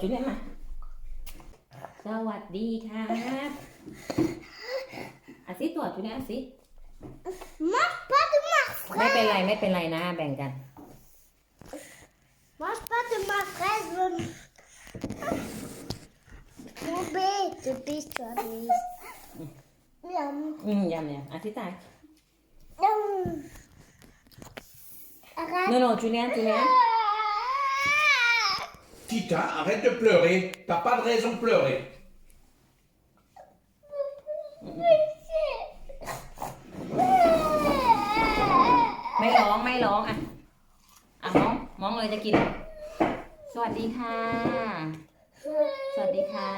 จุเลียนมาสวัสดีครับอาซิตัวจุเลียนอาซิ Mange pas de ma ไม่ fraise. เป็นไรไม่เป็นไรนะ แบ่งกัน Mange pas de ma fraise. Mon bête, de bête, toi, bête. Miam. อืมยำเนี่ยอาซิตาย Miam. Arrête. โนโนจูเลียนจูเลียน Tita, arrête de pleurer. T'as pas de raison de pleurer. ไม่ร้องไม่ร้องอะอะมองมองเลยจะกิน สวัสดีค่ะ สวัสดีค่ะ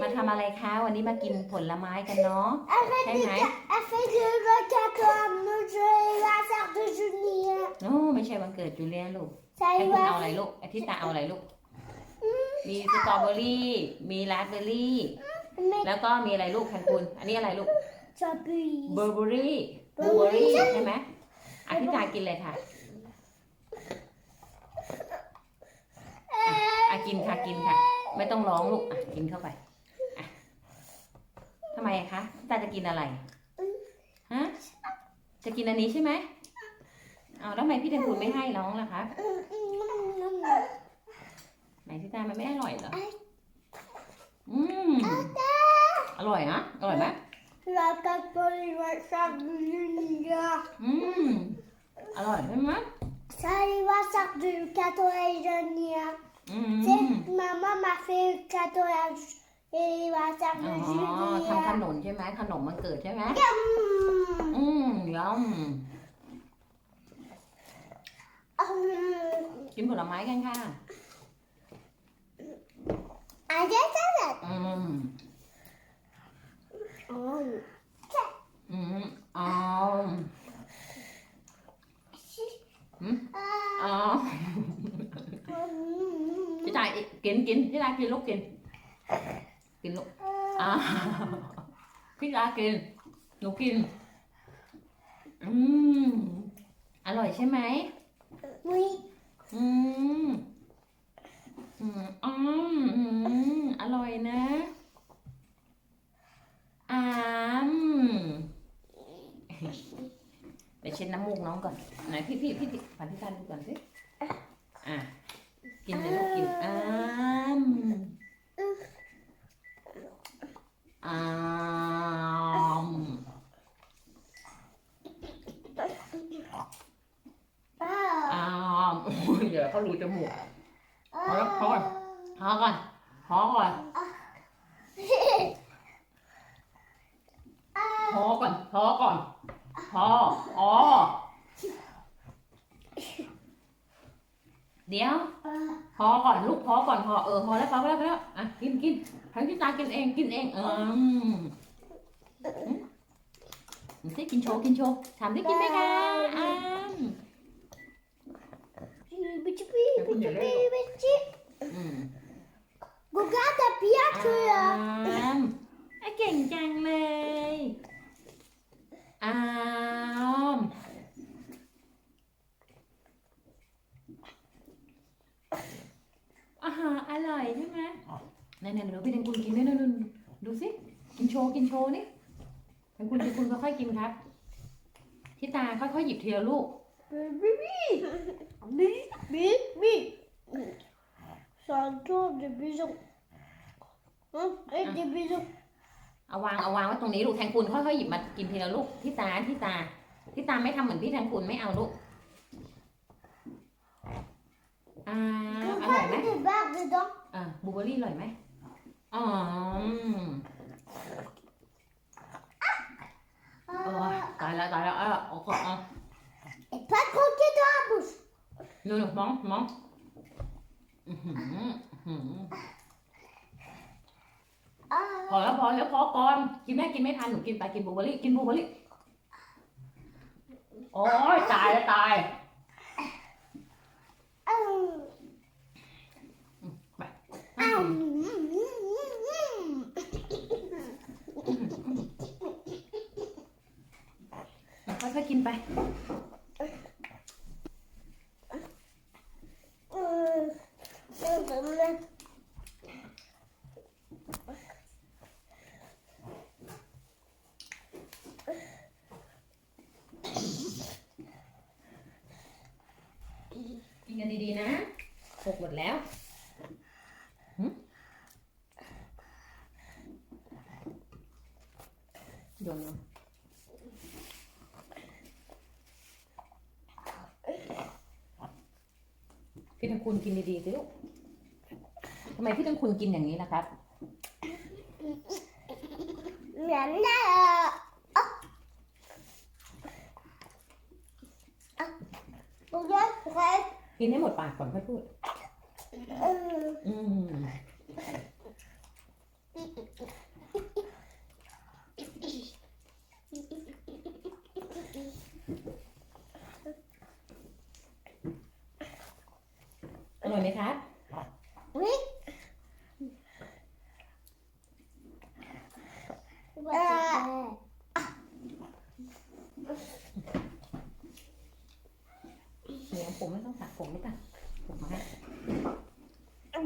มาทำอะไรคะ วันนี้มากินผลไม้กันเนาะ Arrête Hey, de Mike. Elle fait de le gâteau à notre anniversaire de Julien. โอ้ไม่ใช่วันเกิดจูเลียนลูก Ça ให้ y คุณ va. เอาอะไรลูกอาทิตาเอาอะไรลูก มีสตรอเบอรี่ มีราสเบอร์รี่ Mais แล้วก็มีอะไรลูกแทนคุณ อันนี้อะไรลูก tu as pu เบอร์เบอรี่บลูเบอรี่ใช่ไหมอาทิตากินเลยค่ะอะกินค่ะกินค่ะ ไม่ต้องร้องลูกอะกินเข้าไปอะทำไมอะคะอาทิตาจะกินอะไรฮะจะกินอันนี้ใช่ไหมเอาแล้วทำไมพี่แทนคุณไม่ให้น้องล่ะคะ ไหนที่ตามันไม่อร่อยเหรอ อืม อร่อยนะ อร่อยไหม La gâteau à l'anniversaire de Julien. อืม อร่อยใช่ไหม C'est l'anniversaire du gâteau à Julien. อื C'est ม maman m'a fait le gâteau à l'anniversaire อ๋ de อทำข Julien. นมใช่ไหมขนมมันเกิดใช่ไหม Hum. อืมย Hum. ำ กินผลไม้กันค่ะ Allez, ça อืม Hum. อืมอ๋ออ๋อพี่ตายกินกินพี่ตายกินลูกกิน กินลูก อ่า พี่ตายกิน หนูกิน อืม อร่อยใช่ไหม Oui. อืมอืมอืมอืมอร่อยนะอามไปเช็ดน้ำมูกน้องก่อนไหนพี่พี่พี่พี่ผ่านพี่กานดูก่อนสิอะกินเลยลูกกินอ่ามอาม Ah. อาม โอ้ยเดี๋ยวเขารูจมูกพอแล้วพอก่อนพอก่อนพอก่อนพอก่อนพอก่อนพออ๋อเดี๋ยวพอก่อนลูกพอก่อนพอเออพอแล้วพอแล้วพอแล้วอะกินกินทั้งที่ตากินเองกินเองเอออืมอืมสิกินโชว์กินโชว์ถามได้กินไหมคะอ้าม Petit, petit, petit, petit, petit. อืม Regarde, t'as bien อ้ que là. ามอะเก่งจังเลยอ้ามอาหารอร่อยใช่ไหมไหนๆเดี๋ยวพี่แตงคุณกินด้วยนะดูสิ กินโชว์กินโชว์นี่แตงคุณแตงคุณค่อยๆกินครับ ที่ตาค่อยๆหยิบเทีละลูก Oui, oui. Oui, oui. C'est un tour de bison. Hum, et des bisons. เอาวางเอาวางไว้ตรงนี้ลูกแทงคุณค่อยๆหยิบมากินทีละลูกที่ตาที่ตาที่ตาไม่ทำเหมือนพี่แทงคุณไม่เอาลูกอ่าอร่อยไหม Pourquoi des barres dedans อ่าบลูเบอร์รี่อร่อยไหมอ๋ออืมโอ้ย Ah. ตายแล้วตายแล้วเออโอ้โหอะ Et pas croquer dans la bouche. ดูดูมองมองอื้อหืออื้อหือ Ah. พอแล้วพอแล้วพอก่อนกินแม่กินไม่ทันหนูกินไปกินบลูเบอร์รี่กินบลูเบอร์รี่โอ้ยตายแล้วตาย Ah. ไป Ah. ค่อยๆกินไป Euh, euh, euh, กินกัน ดีๆนะหกหมดแล้วหึโยนลงพี่ทั้งคุณกินดีๆสิลูกทำไมพี่ทั้งคุณกินอย่างนี้ล่ะครับ เหมือนน่ะอะอะดูด้วยใคร กินให้หมดปากก่อนค่อยพูด อืมอืมอร่อยไหมครับ วิเอ่อ เหนียว ผมไม่ต้องสระผมหรือเปล่าผมมาให้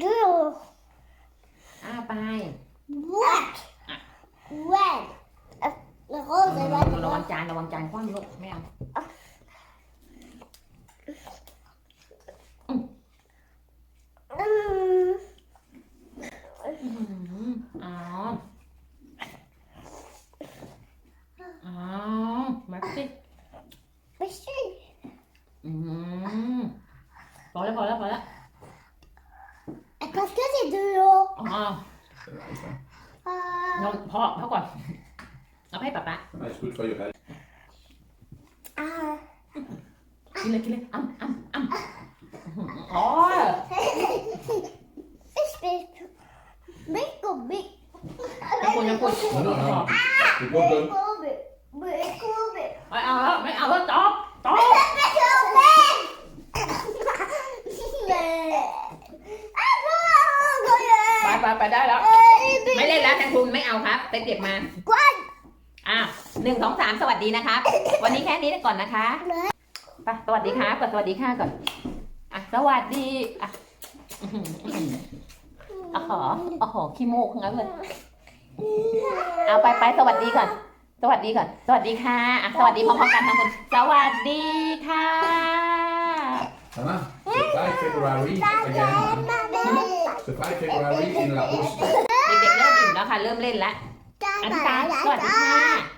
ดูอ้าไป wet wet เอ่อแล้วก็ใส่ไว้ตรงระวันี้งจานระวังจานคว่ำลูกไม่เอาอืมอื้อหืออ๋ออ๋อมาสิ ไม่ใช่ อืมพอแล้วพอแล้วพอแล้ว parce que c'est de l'eau อ๋อ Ah. นอนพอพอก่อน เอาให้ป๊าป๊า It's good for your health. Ah. กินเลยกินเลยอ้ำอ้ำอ้ำอื้อหืออ๋อ Ich bin big und big. ยังคุณยังคุณ No, no, no. C'est pas bon. Big und big. ไม่เอาแล้วไม่เอาแล้วจบจบ Big und big. ไปไปไปได้แล้ว ไม่เล่นแล้วแทนคุณไม่เอาครับ ไปเก็บมา กวน อ้าวหนึ่งสองสามสวัสดีนะครับวันนี้แค่นี้ก่อนนะคะไปสวัสดีครับก่อนสวัสดีค่ะก่อนอะสวัสดีอะอื้อหืออื้อหืออ๋ออ๋อขี้โมกงั้นเลยเอาไปไปสวัสดีก่อน สวัสดีก่อน สวัสดีค่ะอะสวัสดีพร้อมๆกันทั้งคนสวัสดีค่ะ Anna, c'est 5 February again. C'est 5 February in La Hausse. เด็กๆเริ่มอิ่มแล้วค่ะ เริ่มเล่นแล้วอันนี้การดสวัสดีค่ะ